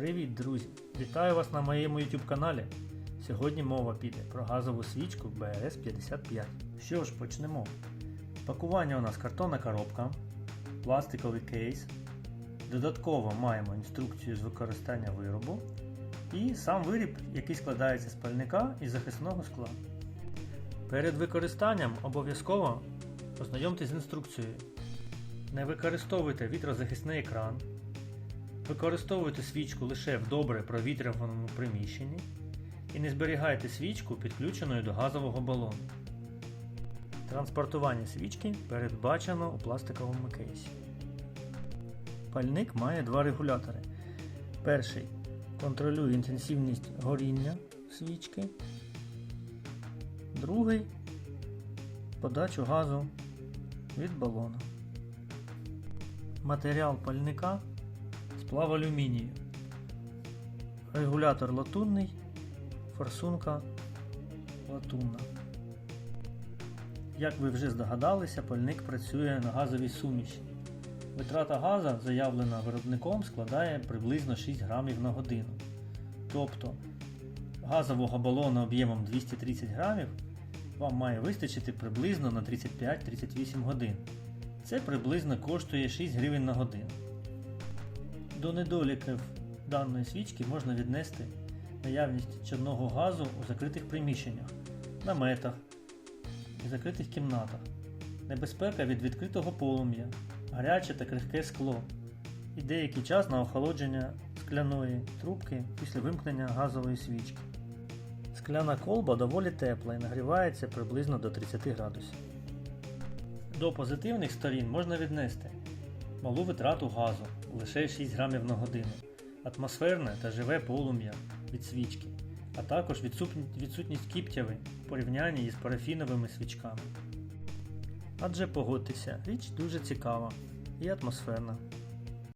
Привіт, друзі! Вітаю вас на моєму YouTube каналі. Сьогодні мова піде про газову свічку BRS55. Що ж, почнемо. Пакування у нас картонна коробка, пластиковий кейс. Додатково маємо інструкцію з використання виробу і сам виріб, який складається з пальника і захисного скла. Перед використанням обов'язково ознайомтесь з інструкцією. Не використовуйте вітрозахисний екран. Використовуйте свічку лише в добре провітрюваному приміщенні і не зберігайте свічку підключеною до газового балону. Транспортування свічки передбачено у пластиковому кейсі. Пальник має два регулятори. Перший контролює інтенсивність горіння свічки. Другий подачу газу від балону. Матеріал пальника сплав алюмінію. Регулятор латунний, форсунка латунна. Як ви вже здогадалися, пальник працює на газовій суміші. Витрата газу, заявлена виробником, складає приблизно 6 грамів на годину. Тобто газового балона об'ємом 230 грамів вам має вистачити приблизно на 35-38 годин. Це приблизно коштує 6 гривень на годину. До недоліків даної свічки можна віднести наявність чадного газу у закритих приміщеннях, наметах і закритих кімнатах, небезпека від відкритого полум'я, гаряче та крихке скло і деякий час на охолодження скляної трубки після вимкнення газової свічки. Скляна колба доволі тепла і нагрівається приблизно до 30 градусів. До позитивних сторін можна віднести малу витрату газу лише 6 грамів на годину, атмосферне та живе полум'я від свічки, а також відсутність кіптяви в порівнянні із парафіновими свічками. Адже погодьтеся, річ дуже цікава і атмосферна.